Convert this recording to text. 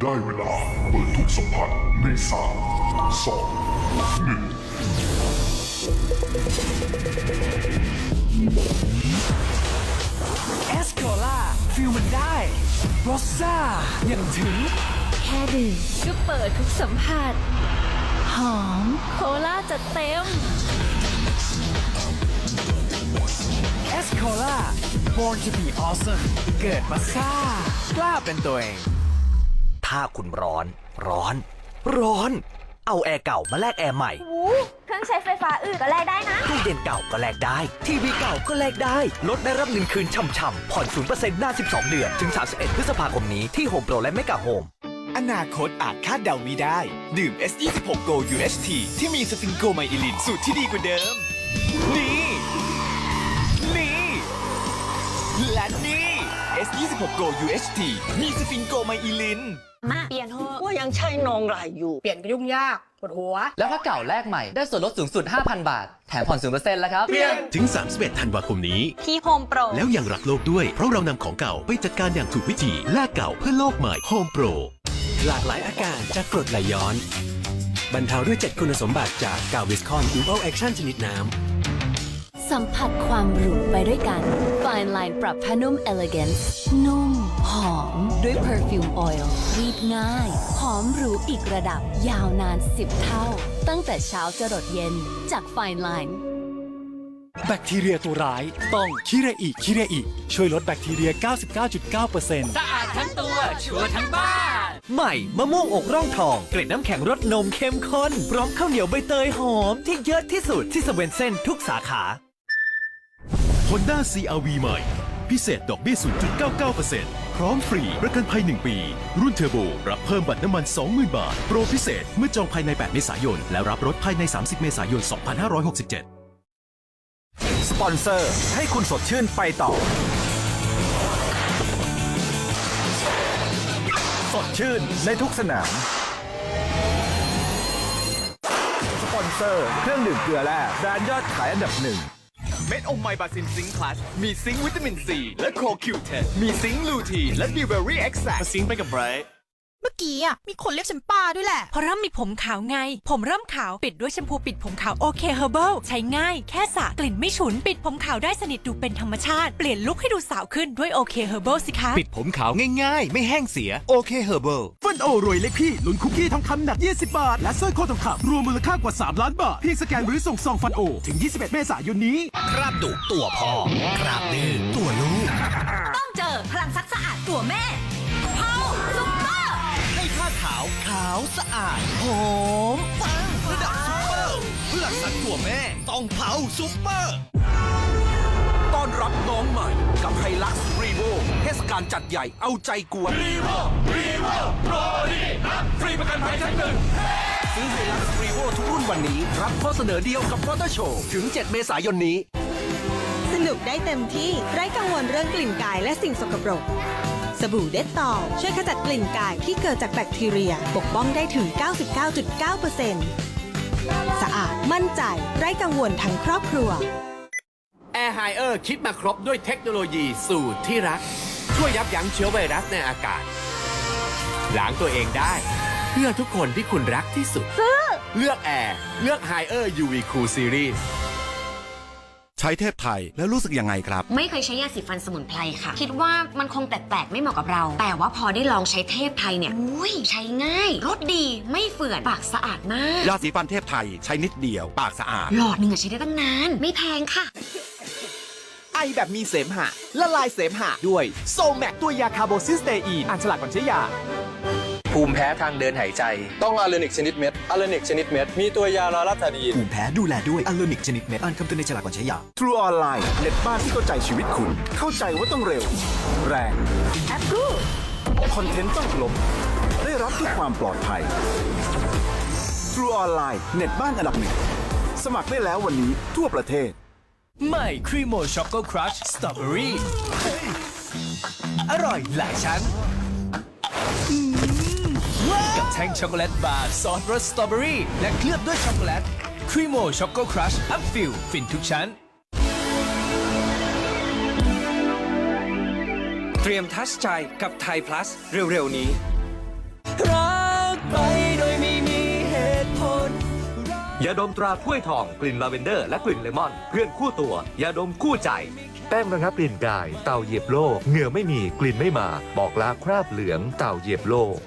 ได้เวลาเปิดทุกสัมผัสในสามสองหนึ่งเอสโคล่าฟิลมันได้รสซ่าอย่างถึง แค่ดื่มก็เปิดทุกสัมผัส หอมโคลาจะเต็มเอสโคล่า born to be awesome เกิดมาซ่ากล้าเป็นตัวเอง ถ้าคุณร้อน ร้อน ร้อน เอาแอร์เก่ามาแลกแอร์ใหม่เครื่องใช้ไฟฟ้าอื่นก็แลกได้นะ ตู้เย็นเก่าก็แลกได้ ทีวีเก่าก็แลกได้ ลดได้รับเงินคืนช่ำๆผ่อน0%นาน12 เดือน ถึง 31 พฤษภาคมนี้ที่โฮมโปรและเมกะโฮม อนาคตอาจคาดเดาไม่ได้ ดื่ม S26 Go UHT ที่มีสฟิงโกไมอิลินสูตรที่ดีกว่าเดิม และนี่ S26 Go UHT มีสฟิงโกไมอิลิน มาเปลี่ยนเถอะว่ายังใช่นองรายอยู่ เปลี่ยนก็ยุ่งยากปวดหัว แล้วถ้าเก่าแลกใหม่ได้ส่วนลดสูงสุด 5,000 บาท แถมผ่อน0%แล้วครับ ถึง 31 ธันวาคมนี้ ที่โฮมโปร แล้วยังรักโลกด้วย เพราะเรานำของเก่าไปจัดการอย่างถูกวิธีแลกเก่าเพื่อโลกใหม่ Home Pro หลากหลายอาการจากกรดไหลย้อน บรรเทาด้วย 7 คุณสมบัติจากกาวิสคอนดูโอแอคชั่นชนิดน้ำ สัมผัสความหรูไปด้วยกัน Fine Line ปรับผ้านุ่ม Elegance นุ่ม หอม ด้วย Perfume Oil รีดง่าย หอมหรูอีกระดับยาวนาน 10 เท่า ตั้งแต่เช้าจรดเย็นจาก Fine Line แบคทีเรียตัวร้ายต้องคิเรอิคิเรอิช่วยลดแบคทีเรีย 99.9%สะอาดทั้งตัว ชัวร์ทั้งบ้าน ใหม่ มะม่วงอกร่องทอง เกล็ดน้ำแข็งรสนมเข้มข้น พร้อมข้าวเหนียวใบเตยหอมที่เยอะที่สุดที่สเวนเซนทุกสาขา Honda CRV ใหม่ พิเศษดอกเบี้ย 0.99%พร้อมฟรีประกันภัย 1 ปี รุ่นเทอร์โบ รับเพิ่มบัตรน้ำมัน 20,000 บาท โปรพิเศษเมื่อจองภายใน 8 เมษายน และรับรถภายใน 30 เมษายน 2567 สปอนเซอร์ ให้คุณสดชื่นไปต่อ สดชื่นในทุกสนามสปอนเซอร์ เครื่องดื่มเกลือแร่แบรนด์ยอดขายอันดับหนึ่ง เม็ดอมไมบาซินซิงค์พลัสมีซิงค์วิตามินซีและโคคิวเทนมีซิงค์ลูทีและดิวเบอรี่เอ็กซ์แซซิงค์ไปกับไบรท์ กี้อะมีคนเรียกฉันป้าด้วยแหละ เพราะเริ่มมีผมขาวไง ผมเริ่มขาวปิดด้วยแชมพูปิดผมขาวโอเคเฮอร์เบิลใช้ง่ายแค่สระกลิ่นไม่ฉุน ปิดผมขาวได้สนิทดูเป็นธรรมชาติ เปลี่ยนลุคให้ดูสาวขึ้นด้วยโอเคเฮอร์เบิลสิคะ ปิดผมขาวง่ายๆ ไม่แห้งเสียโอเคเฮอร์เบิลฟันโอรวยเล็กพี่ลุ้นคุกกี้ทองคำหนัก 20 บาท และสร้อยคอทองคำรวมมูลค่ากว่า 3 ล้านบาทเพียงสแกนหรือส่งซองฟันโอถึง 21 เมษายนนี้คราบดุตัวพ่อคราบดื้อตัวลูกต้องเจอพลังซักสะอาดตัวแม่าขาวขาวสะอาดหอมปังระดับซุปเปอร์เพื่อสันตัวแม่ต้องเผาซุปเปอร์ต้อนรับน้องใหม่กับไฮลักซ์รีโวเทศกาลจัดใหญ่เอาใจกวนรีโวรีโวโปรดีนะฟรีประกันภัยชั้นหนึ่งซื้อไฮลักซ์รีโวทุกรุ่นวันนี้ รับข้อเสนอเดียวกับมอเตอร์โชว์ถึง 7 เมษายนนี้ สนุกได้เต็มที่ไร้กังวลเรื่องกลิ่นกายและสิ่งสกปรก สบู่เด็ดตอลช่วยขจัดกลิ่นกายที่เกิดจากแบคทีเรีย ปกป้องได้ถึง 99.9%สะอาดมั่นใจ ไร้กังวลทั้งครอบครัว แอร์ไฮเออร์คิดมาครบด้วยเทคโนโลยีสูตรที่รัก ช่วยยับยั้งเชื้อไวรัสในอากาศล้างตัวเองได้ เพื่อทุกคนที่คุณรักที่สุด เลือกแอร์เลือกไฮเออร์ UV Cool Series ใช้เทพไทยแล้วรู้สึกยังไงครับ ไม่เคยใช้ยาสีฟันสมุนไพรค่ะ คิดว่ามันคงแปลกๆไม่เหมาะกับเรา แต่ว่าพอได้ลองใช้เทพไทยเนี่ยอุ้ยใช้ง่ายรสดีไม่เฟื่อนปากสะอาดมากยาสีฟันเทพไทยใช้นิดเดียว ปากสะอาด หลอดหนึ่งอะใช้ได้ตั้งนาน ไม่แพงค่ะ ไอแบบมีเสมหะละลายเสมหะด้วยโซแมกตัวยาคาร์โบซิสเตอีนอ่านฉลากก่อนใช้ยา ภูมิแพ้ทางเดินหายใจ ต้องอาเลนิกชนิดเม็ดอาเลนิกชนิดเม็ด มีตัวยาลาลาทาดีนภูมิแพ้ดูแลด้วยอัลโลนิกชนิดเม็ด อ่านคำเตือนในฉลากก่อนใช้ยา True Online เน็ตบ้านที่เข้าใจชีวิตคุณ เข้าใจว่าต้องเร็ว แรงแอปกูคอนเทนต์ต้องลบได้รับทุกความปลอดภัย True Online เน็ตบ้านอันดับหนึ่งสมัครได้แล้ววันนี้ทั่วประเทศ ใหม่ครีโมช็อกโกครัชสตรอเบอรี่อร่อยหลายชั้นอืมกับแแท่งช็อกโกแลตบาร์ซอสรสสตรอเบอรี่ และเคลือบด้วยช็อกโกแลตครีโมช็อกโกครัชอัพฟิลฟินทุกชั้น เตรียมทัชใจกับไทยพลัสเร็ว ๆ นี้ รักไปโดยไม่มีเหตุผล ยาดมตราถ้วยทองกลิ่นลาเวนเดอร์และกลิ่นเลมอน เพื่อนคู่ตัวยาดมคู่ใจ แป้งระงับกลิ่นกาย เต่าเหยียบโลกเหงื่อไม่มีกลิ่นไม่มา บอกลาคราบเหลืองเต่าเหยียบโลก